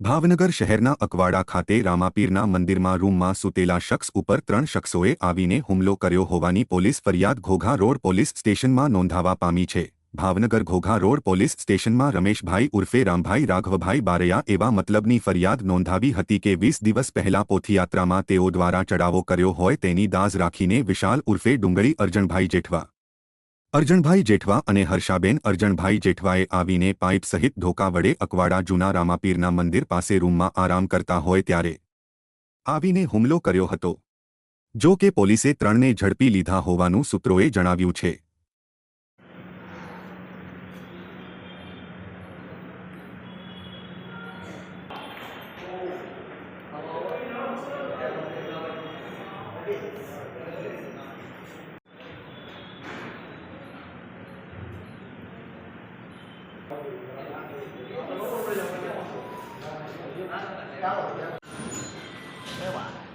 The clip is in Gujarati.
ભાવનગર શહેરના અકવાડા ખાતે રામાપીરના મંદિરમાં રૂમમાં સૂતેલા શખ્સ ઉપર ત્રણ શખ્સોએ આવીને હુમલો કર્યો હોવાની પોલીસ ફરિયાદ ઘોઘા રોડ પોલીસ સ્ટેશનમાં નોંધાવા પામી છે. ભાવનગર ઘોઘા રોડ પોલીસ સ્ટેશનમાં રમેશભાઈ ઉર્ફે રામભાઈ રાઘવભાઈ બારૈયા એવા મતલબની ફરિયાદ નોંધાવી હતી કે વીસ દિવસ પહેલા પોથયાત્રામાં તેઓ દ્વારા ચડાવો કર્યો હોય તેની દાઝ રાખીને વિશાલ ઉર્ફે ડુંગળી અર્જણભાઈ જેઠવા અર્જણભાઈ જેઠવા અને હર્ષાબેન અર્જણભાઈ જેઠવાએ આવીને પાઇપ સહિત ધોકા વડે અકવાડા જૂના રામાપીરના મંદિર પાસે રૂમમાં આરામ કરતા હોય ત્યારે આવીને હુમલો કર્યો હતો. જો કે પોલીસે ત્રણને ઝડપી લીધા હોવાનું સૂત્રોએ જણાવ્યું છે. 没完。